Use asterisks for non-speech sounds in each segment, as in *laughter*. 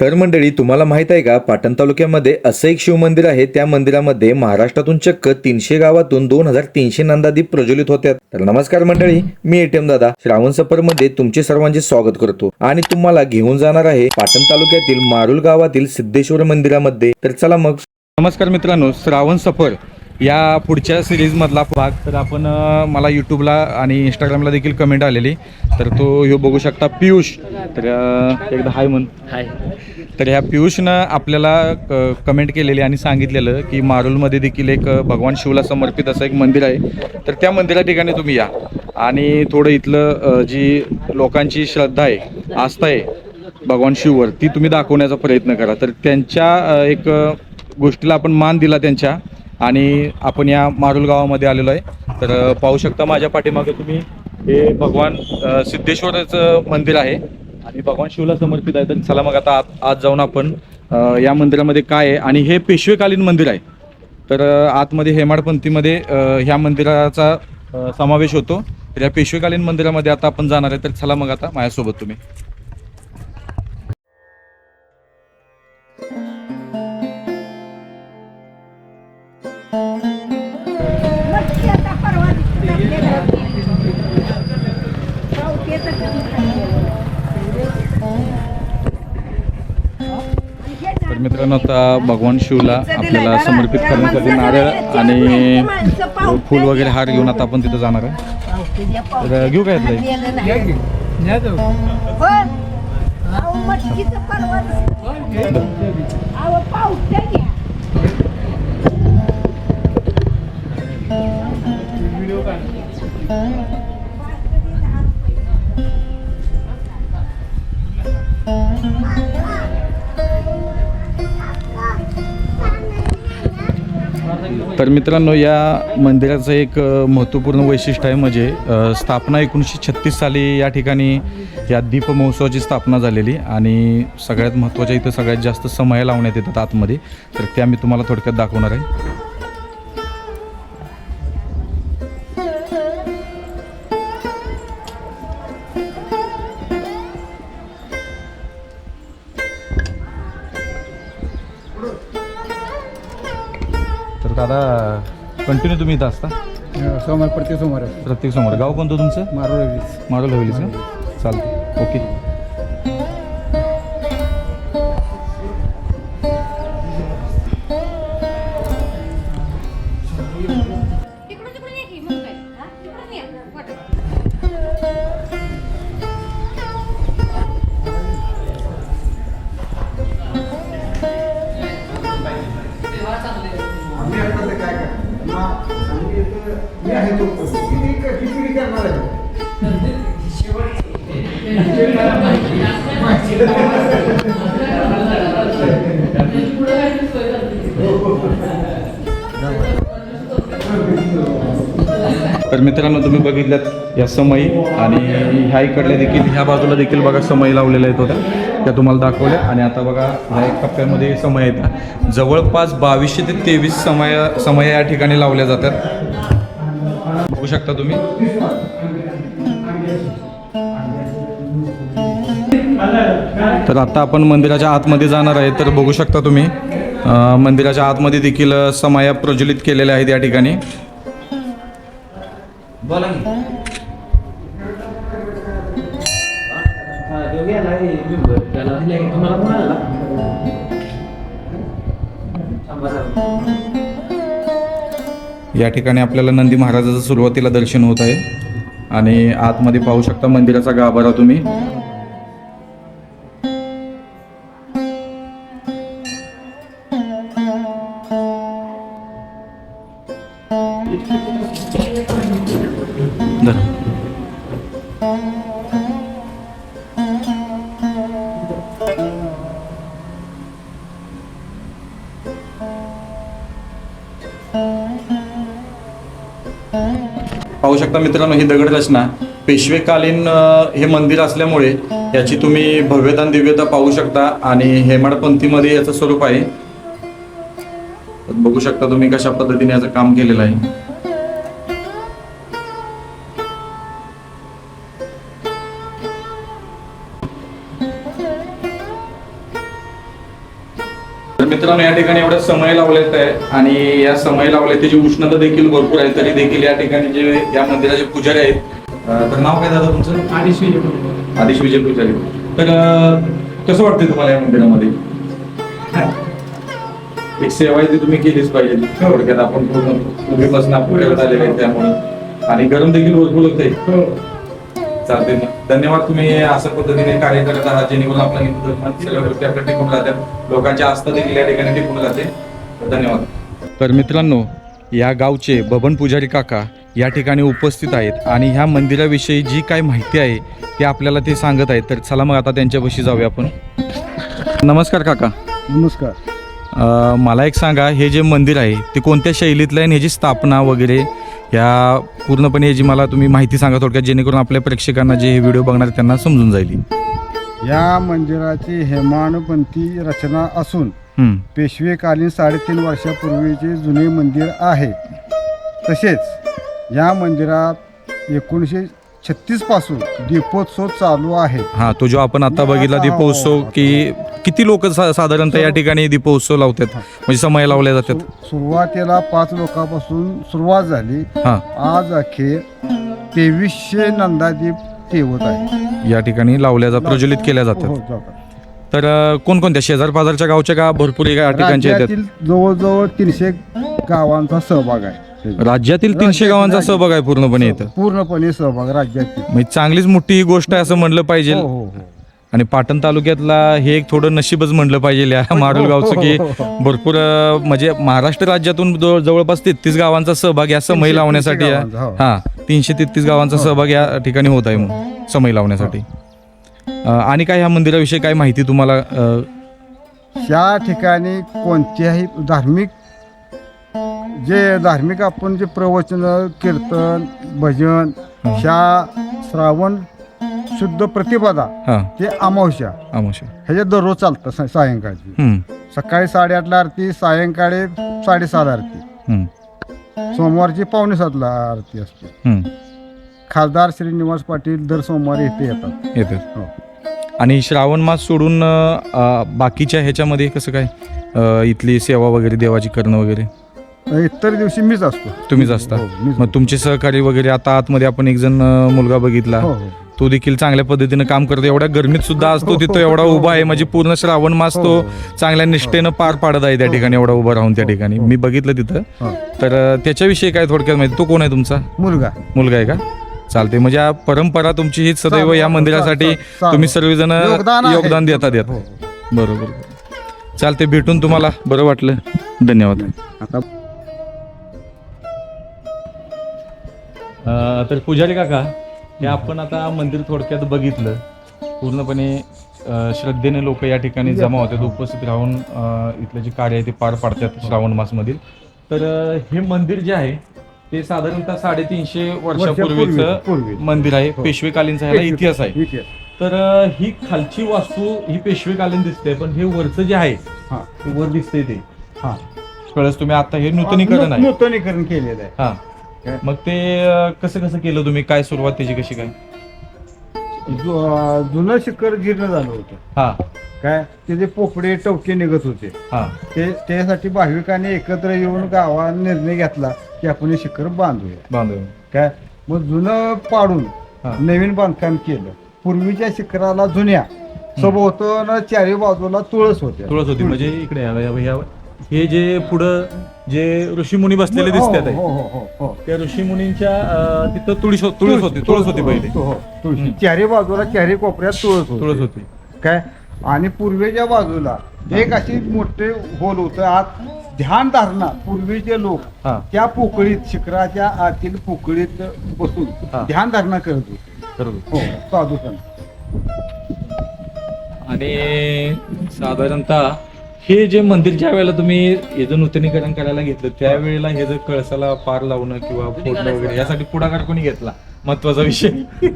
तर मंडळी तुम्हाला माहीत आहे का पाटण तालुक्यामध्ये असं एक शिवमंदिर आहे. त्या मंदिरामध्ये महाराष्ट्रातून चक्क तीनशे गावातून दोन हजार तीनशे नंदादीप प्रज्वलित होत्या तर नमस्कार मंडळी मी एटीएम दादा. श्रावण सफरमध्ये तुमचे सर्वांचे स्वागत करतो. आणि तुम्हाला घेऊन जाणार आहे पाटण तालुक्यातील मारुल गावातील सिद्धेश्वर मंदिरामध्ये. तर चला मग. नमस्कार मित्रांनो श्रावण सफर या पुढच्या सिरीजमधला भाग तर आपण मला यूट्यूबला आणि इंस्टाग्रामला देखील कमेंट आलेली. तर तो ह्यो बघू शकता पियुष. तर एकदा हाय म्हण. हाय. तर ह्या पियुषनं आपल्याला क- कमेंट केलेली आणि सांगितलेलं की मारुलमध्ये देखील एक भगवान शिवला समर्पित असं एक मंदिर आहे. तर त्या मंदिरा ठिकाणी तुम्ही या. आणि थोडं इथलं जी लोकांची श्रद्धा आहे आस्था आहे भगवान शिववर ती तुम्ही दाखवण्याचा प्रयत्न करा. तर त्यांच्या एक गोष्टीला आपण मान दिला त्यांच्या. आणि आपण या मारुल गावामध्ये आलेलो आहे. तर पाहू शकता माझ्या पाठीमागे तुम्ही हे भगवान सिद्धेश्वराचं मंदिर आहे. आणि भगवान शिवला समर्पित आहे. तर चला मग आता आत आत जाऊन आपण या मंदिरामध्ये काय आहे. आणि हे पेशवेकालीन मंदिर आहे. तर आतमध्ये हेमाडपंथीमध्ये ह्या मंदिराचा समावेश होतो. तर या पेशवेकालीन मंदिरामध्ये आता आपण जाणार आहे. तर चला मग आता माझ्यासोबत तुम्ही. मित्रांनो आता भगवान शिवला आपल्याला समर्पित करण्यासाठी नारळ आणि फूल वगैरे हार घेऊन आता आपण तिथं जाणार आहे. तर घेऊ काय इथलं? तर मित्रांनो या मंदिराचं एक महत्त्वपूर्ण वैशिष्ट्य आहे म्हणजे स्थापना एकोणीसशे छत्तीस साली या ठिकाणी या दीप महोत्सवाची स्थापना झालेली आणि सगळ्यात महत्त्वाच्या इथं सगळ्यात जास्त समय लावण्यात येतात आतमध्ये. तर त्या मी तुम्हाला थोडक्यात दाखवणार आहे. दादा कंटिन्यू तुम्ही इथं असता? सोमवार प्रत्येक सोमवार. प्रत्येक समोर गाव कोणतं तुमचं? मारोळ मारुल हवेलीच का? चालते ओके. तर मित्रांनो तुम्ही बघितल्यात या समयी आणि ह्या इकडल्या देखील ह्या बाजूला देखील बघा समयी लावलेल्या आहेत होत्या त्या तुम्हाला दाखवल्या. आणि आता बघा ह्या एक कप्प्यामध्ये समय येतात जवळपास बावीसशे ते तेवीस समय समय या ठिकाणी लावल्या जातात. बघू शकता तुम्ही. तर आता आपण मंदिराच्या आतमध्ये जाणार आहे तर बघू शकता तुम्ही. मंदिराच्या आतमध्ये देखील समाया प्रज्वलित केलेल्या आहेत या ठिकाणी. या ठिकाणी आपल्याला नंदी महाराजाचं सुरुवातीला दर्शन होत आहे. आणि आतमध्ये पाहू शकता मंदिराचा गाभारा तुम्ही. धन्यवाद शकता मित्रांनो ही दगड रचना. पेशवेकालीन हे मंदिर असल्यामुळे याची तुम्ही भव्यता आणि दिव्यता पाहू शकता आणि हेमाडपंथीमध्ये याचं स्वरूप आहे. बघू शकता तुम्ही कशा पद्धतीने याचं काम केलेलं आहे. तर मित्रांनो या ठिकाणी एवढा समय लावलेत आहे आणि या समय लावले त्याची उष्णता देखील भरपूर आहे तरी देखील या ठिकाणी जे या मंदिराचे पुजारी आहेत तर नाव काय दादा तुमचं? आदिश विजय आदिश विजय पुजारी. तर कसं वाटतंय तुम्हाला या मंदिरामध्ये? एक सेवा आहे ती तुम्ही केलीच पाहिजे. थोडक्यात आपण पूर्ण पूर्वीपासून आपण करत आलेले आहे त्यामुळे. आणि गरम देखील भरपूर होते चालते धन्यवाद तुम्ही अशा पद्धतीने कार्य करत आहात जेणेकरून आपला हिंदू धर्मात सगळ्या गोष्टी आपल्या टिकून राहतात लोकांची आस्था देखील या ठिकाणी टिकून राहते. धन्यवाद. तर मित्रांनो या गावचे बबन पुजारी काका या ठिकाणी उपस्थित आहेत आणि ह्या मंदिराविषयी जी काय माहिती आहे ती आपल्याला ते सांगत आहेत. तर चला मग आता त्यांच्यापाशी जाऊया आपण. नमस्कार काका. नमस्कार. अ, मला एक सांगा हे जे मंदिर आहे ते कोणत्या शैलीतलं आहे आणि ह्याची स्थापना वगैरे या पूर्णपणे ह्याची मला तुम्ही माहिती सांगा थोडक्यात जेणेकरून आपल्या प्रेक्षकांना जे हे व्हिडिओ बघणार आहेत त्यांना समजून जाईल. या मंदिराची हेमाडपंथी रचना असून हम्म, पेशवेकालीन साडेतीन वर्षापूर्वीचे जुने मंदिर आहे. तसेच या मंदिरात एकोणीसशे छत्तीसपासून दीपोत्सव चालू आहे. हा तो जो आपण आता बघितला दीपोत्सव की किती लोक साधारणतः या ठिकाणी दीपोत्सव लावतात? म्हणजे समय लावल्या जातात. सुरुवातीला पाच लोकांपासून सुरुवात झाली. हा. आज अखेर तेवीसशे नंदादीप तेवत आहे या ठिकाणी लावल्या जातात प्रज्वलित केल्या हो, जातात जातात. तर अ, कोणकोणत्या शेजार पाजारच्या गावच्या का भरपूर या ठिकाणच्या येतात? राज्यातील जवळजवळ तीनशे गावांचा सहभाग आहे. राज्यातील तीनशे गावांचा सहभाग आहे पूर्णपणे इथं. पूर्णपणे सहभाग राज्यातील. म्हणजे चांगलीच मोठी ही गोष्ट आहे असं म्हणलं पाहिजे. हो, हो, हो. आणि पाटण तालुक्यातला हे एक थोडं नशीबच म्हणलं पाहिजे या मारुल गावचं की भरपूर म्हणजे महाराष्ट्र राज्यातून जवळ- जवळपास तेहतीस गावांचा सहभाग या समय 333 लावण्यासाठी हो. तीनशे तेहतीस गावांचा सहभाग या ठिकाणी होत आहे मग समय लावण्यासाठी. आणि काय ह्या मंदिराविषयी काय माहिती तुम्हाला या ठिकाणी कोणत्याही धार्मिक जे धार्मिक आपण जे प्रवचन कीर्तन भजन ह्या श्रावण शुद्ध प्रतिपदा हा. ते अमावस्या. आमोशा ह्याच्या दररोज चालतं सा- सायंकाळची. हम्म. सकाळी साडेआठला आरती सायंकाळी साडेसहाला आरती. हम्म. सोमवारची पावणे सातला आरती असते. हम्म. खासदार श्रीनिवास पाटील दर सोमवारी इथे येतात. येतं हो. आणि श्रावण मास सोडून अं, बाकीच्या ह्याच्यामध्ये कसं काय? अं, इथली सेवा वगैरे देवाची करणं वगैरे? इतर दिवशी मीच असतो. तुम्हीच असता? हो, मीच मग तुमचे सहकारी वगैरे आता आतमध्ये आपण एक जण अं, मुलगा बघितला. हो, हो. तो देखील चांगल्या पद्धतीने काम करतो. एवढ्या गरमीत सुद्धा असतो तिथं एवढा उभा आहे. म्हणजे पूर्ण श्रावण मास तो हो. चांगल्या निष्ठेनं पार पाडत आहे त्या ठिकाणी एवढा उभा राहून त्या ठिकाणी. मी बघितलं तिथं. हो. तर अं, त्याच्याविषयी काय थोडक्यात माहिती? तो कोण आहे तुमचा? मुलगा. मुलगा आहे का? चालते म्हणजे हा परंपरा तुमची हीच सदैव या मंदिरासाठी. तुम्ही सर्वजण योगदान आहे. योगदान देतात येत हो, बरोबर. चालते भेटून तुम्हाला. बरं वाटलं. धन्यवाद. आता तर पुजारी काका हे आपण आता मंदिर थोडक्यात बघितलं. पूर्णपणे अ, श्रद्धेने लोक या ठिकाणी जमा होतात उपस्थित राहून अ, इथलं जे कार्य आहे ते पार पाडतात श्रावण मासमधील. तर अ, हे मंदिर जे आहे ते साधारणतः साडेतीनशे वर्षापूर्वीचं पूर्वी. मंदिर आहे. हो. पेशवेकालीनचा ह्याला इतिहास आहे. तर अ, ही खालची वास्तू ही पेशवेकालीन दिसते पण हे वरचं जे आहे हा. ते वर दिसतंय ते. हा. कळस तुम्ही आता हे नूतनीकरण आहे. नूतनीकरण केलेलं आहे. हा. काय? मग ते अ, कसं कसं केलं तुम्ही? काय सुरुवात त्याची कशी काय? जु- अं, जुनं शिखर जीर्ण झालं होतं. हा. काय? त्याचे पोपडे टवके निघत होते. हा. ते त्यासाठी भाविकांनी एकत्र येऊन गावाने निर्णय घेतला की आपण हे शिखर बांधूया. बांधव काय? मग जुनं पाडून हा. नवीन बांधकाम केलं. पूर्वीच्या शिखराला जुन्या. सभोवताला चारी बाजूला तुळस होत्या. तुळस होती. म्हणजे इकडे या- या- या- हे जे पुढं जे ऋषीमुनी बसलेले हो, दिसतात आहे, हो, हो, हो, हो. त्या ऋषीमुनींच्या अ, तिथं तुळस तुळस होती तुळस होती पहिले हो, हो, तुळशी. हम्म. चारी बाजूला चारी कोपऱ्यात तुळस होती. तुळस होती काय आणि पूर्वेच्या बाजूला एक अशी मोठे होल होतं आत ध्यान धारणा पूर्वीचे लोक हा त्या पोकळीत शिखराच्या आतील पोकळीत बसून हा. ध्यान धारणा करत होते बरोबर हो साधू संत. आणि साधारणतः हे जे मंदिर ज्या वेळेला तुम्ही याचं नूतनीकरण करायला घेतलं त्यावेळेला हे जर कळसाला पार लावणं किंवा फोडणं वगैरे यासाठी पुढाकार कोणी घेतला? महत्त्वाचा विषय. *laughs*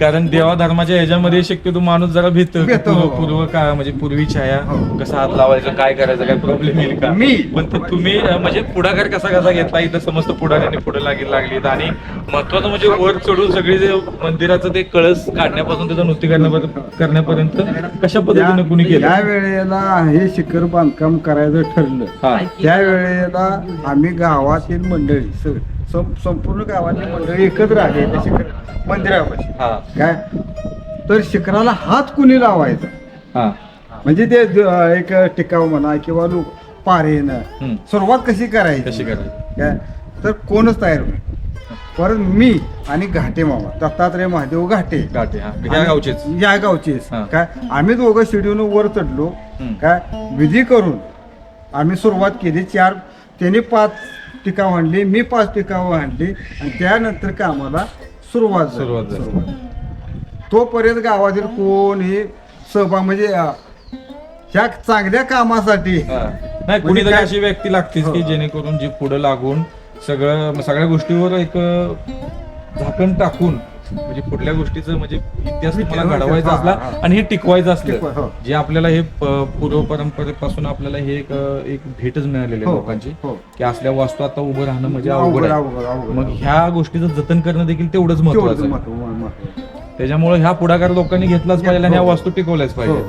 कारण देवा धर्माच्या ह्याच्यामध्ये शक्यतो माणूस जरा भीत भीतो. पूर्व पूर्व काळ म्हणजे पूर्वी छाया. हो. कसा हात लावायचा काय करायचं काय प्रॉब्लेम येईल का? मी. पण ते तुम्ही अं, म्हणजे पुढाकार कसा कसा घेतला? इथं समस्त पुढाऱ्याने पुढे लागेल लागलीत आणि महत्वाचं म्हणजे वर चढून सगळे जे मंदिराचं ते कळस काढण्यापासून त्याचं नृत्य करण्यापर्यंत करण्यापर्यंत कशा पद्धतीने कुणी केलं वेळेला हे शिखर बांधकाम करायचं ठरलं. हा. त्या वेळेला आम्ही गावातील मंडळी सग- सं- संपूर्ण गावातील मंडळी एकत्र आले त्या शिखर मंदिरापाशी. हा. काय? तर शिखराला हात कुणी लावायचा? हा. म्हणजे ते ज- एक टिकाव म्हणा किंवा लोक पारेनं हम्म. सुरुवात कशी करायची? कशी करायची? काय? तर कोणच तयार होईल परत मी आणि घाटे मामा दत्तात्रय महादेव घाटे. गाठी हा. या गावचेच. या गावचेच. हा. काय? आम्ही दोघं शिडीवरून वर चढलो. हम्म. काय? विधी करून आम्ही सुरुवात केली. चार त्यांनी पाच टिकाव आणली मी पाच टिकाव आणली आणि त्यानंतर कामाला सुरुवात झाली. सुरुवात झाली. तोपर्यंत गावातील कोण हे सहभाग म्हणजे अं, ह्या चांगल्या कामासाठी. नाही म्हणजे कुणीतरी काय- अशी व्यक्ती लागतेच की हो. जेणेकरून जी पुढे लागून सगळं सगळ्या गोष्टीवर एक अं, झाकण टाकून म्हणजे पुढल्या गोष्टीचं म्हणजे इतिहास तुम्हाला घडवायचा असला. आणि हे टिकवायचं टिकवा, असलं हो. जे आपल्याला हे पूर्व परंपरेपासून आपल्याला हे एक भेटच मिळालेली आहे हो, लोकांची हो. की असल्या वास्तू आता उभं राहणं म्हणजे अवघड आहे मग ह्या गोष्टीचं जतन करणं देखील तेवढंच महत्वाचं आहे. त्याच्यामुळे ह्या पुढाकार लोकांनी घेतलाच पाहिजे आणि ह्या. वास्तू टिकवल्याच पाहिजे.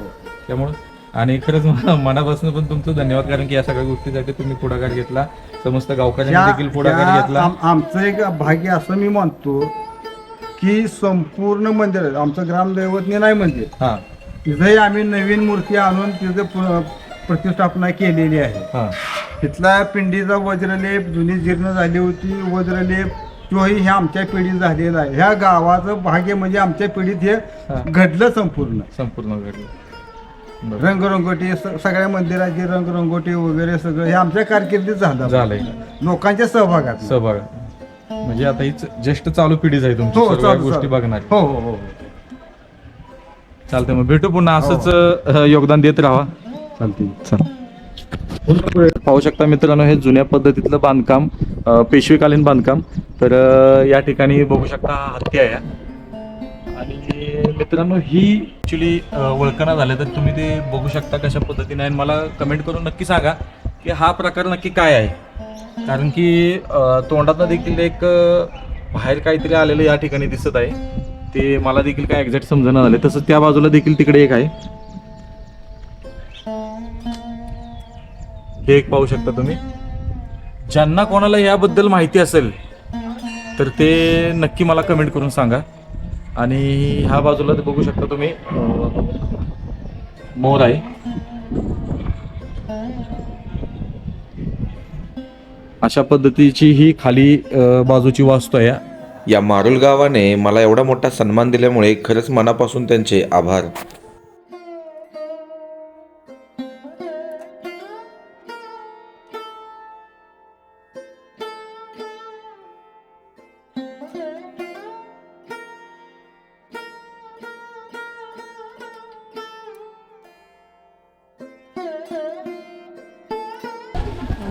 त्यामुळे आणि खरंच मला मनापासून पण तुमचं धन्यवाद कारण की या सगळ्या गोष्टीसाठी तुम्ही पुढाकार घेतला समस्त गावकऱ्यांनी देखील पुढाकार घेतला आम- आमचं एक भाग्य असं मी मानतो की संपूर्ण मंदिर आमचं ग्रामदैवत निनाय मंदिर हा. तिथंही आम्ही नवीन मूर्ती आणून तिथे प्रतिष्ठापना केलेली आहे. हा. तिथला पिंडीचा वज्रलेप जुनी जीर्ण झाली होती वज्रलेप तोही ह्या आमच्या पिढीत झालेला आहे. ह्या गावाचं भाग्य म्हणजे आमच्या पिढीत हे हा. घडलं संपूर्ण. संपूर्ण घडलं. बरं. रंगरंगोटी स- सगळ्या मंदिराची रंगरंगोटी वगैरे सगळं हे आमच्या कारकिर्दीत झालं. झालंय. लोकांच्या सहभागात. सहभाग म्हणजे आता हीच ज्येष्ठ चालू पिढीच आहे तुमची हो सर्व चालू गोष्टी चालू. बघणार. हो हो हो. चालतंय मग भेटू पुन्हा असंच अं, योगदान देत राहा. चालते चला. पाहू शकता मित्रांनो हे जुन्या पद्धतीतलं बांधकाम अं, पेशवेकालीन बांधकाम. तर अं, या ठिकाणी बघू शकता हा हत्ती आहे. आणि मित्रांनो ही ऍक्च्युली ओळखणा झालं तर तुम्ही ते बघू शकता कशा पद्धतीने आणि मला कमेंट करून नक्की सांगा की हा प्रकार नक्की काय आहे. कारण की तोंडातनं देखील एक बाहेर काहीतरी आलेलं या ठिकाणी दिसत आहे. ते मला देखील काय एक्झॅक्ट समजणं झालं तसंच त्या बाजूला देखील तिकडे एक आहे. हे एक पाहू शकता तुम्ही. ज्यांना कोणाला याबद्दल माहिती असेल तर ते नक्की मला कमेंट करून सांगा. आणि ह्या बाजूला बघू शकता तुम्ही मोर आहे. अशा पद्धतीची ही खाली बाजूची वास्तू आहे. या मारुल गावाने मला एवढा मोठा सन्मान दिल्यामुळे खरंच मनापासून त्यांचे आभार.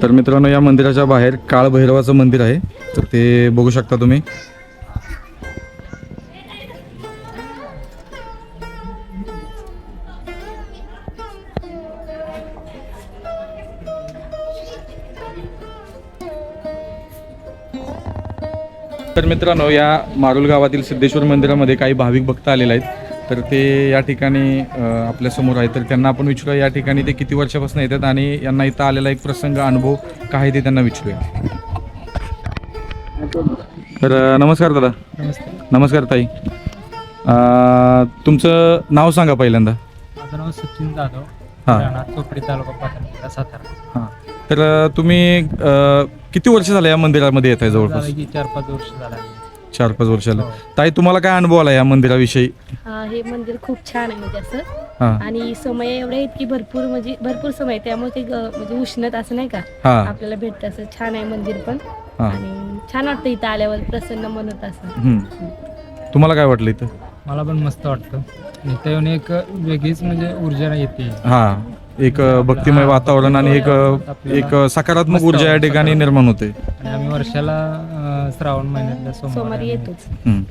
तर मित्रांनो या मंदिराच्या बाहेर काळभैरवाचं मंदिर आहे. तर ते बघू शकता तुम्ही. तर मित्रांनो या मारुल गावातील सिद्धेश्वर मंदिरामध्ये काही भाविक भक्त आलेले आहेत. तर ते या ठिकाणी आपल्यासमोर आहेत तर त्यांना आपण विचारूया या ठिकाणी ते किती वर्षापासून येतात आणि यांना इथं आलेला एक प्रसंग अनुभव काय आहे ते त्यांना विचारूया. तर नमस्कार दादा. नमस्कार ताई. तुमचं नाव सांगा पहिल्यांदा. माझं नाव सचिन जाधव. हां. चोपडी तालुका पाटण जिल्हा सातारा. हां. तर तुम्ही अ, किती वर्ष झालं या मंदिरामध्ये येत आहे जवळपास चार पाच वर्ष झाला. चार पाच वर्ष झालं हो. ताई तुम्हाला काय अनुभव आला या मंदिराविषयी? हा हे मंदिर खूप छान आहे म्हणजे असं. हां. आणि समय एवढे आहेत की भरपूर म्हणजे भरपूर समय आहे. त्यामुळे ते ग- म्हणजे उष्णत असं नाही का? हां. आपल्याला भेटतं असं. छान आहे मंदिर पण. हां. आणि छान वाटतं इथं आल्यावर प्रसन्न म्हणत असं. हम्म. तुम्हाला काय वाटलं इथं? मला पण मस्त वाटतं. आणि इथं येऊन एक वेगळीच म्हणजे ऊर्जा येते. हा. एक भक्तिमय वातावरण आणि एक एक सकारात्मक ऊर्जा या ठिकाणी निर्माण होते. आणि आम्ही वर्षाला अं, श्रावण महिन्यातल्या सोमवारी सोमवारी येतोच. हम्म.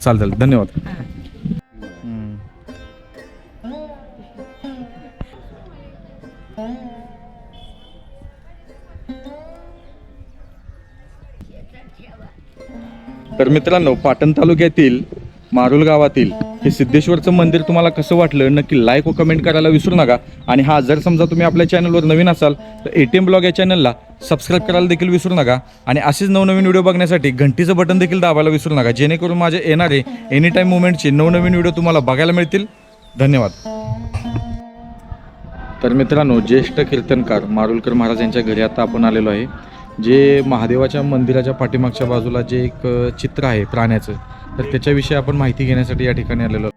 चालेल चालेल धन्यवाद. हम्म. तर मित्रांनो पाटण तालुक्यातील मारुल गावातील हे सिद्धेश्वरचं मंदिर तुम्हाला कसं वाटलं? नक्की लाईक व कमेंट करायला विसरू नका. आणि हा जर समजा तुम्ही आपल्या चॅनलवर नवीन असाल तर ए टी एम ब्लॉग या चॅनलला सबस्क्राईब करायला देखील विसरू नका. आणि असेच नवनवीन व्हिडिओ बघण्यासाठी घंटीचं बटन देखील दाबायला विसरू नका. जेणेकरून माझे येणारे एनी टाईम मुवमेंटचे नवनवीन व्हिडिओ तुम्हाला बघायला मिळतील. धन्यवाद. तर मित्रांनो ज्येष्ठ कीर्तनकार मारुलकर महाराज यांच्या घरी आता आपण आलेलो आहे. जे महादेवाच्या मंदिराच्या पाठीमागच्या बाजूला जे एक चित्र आहे प्राण्याचं तर त्याच्याविषयी आपण माहिती घेण्यासाठी या ठिकाणी आलेलो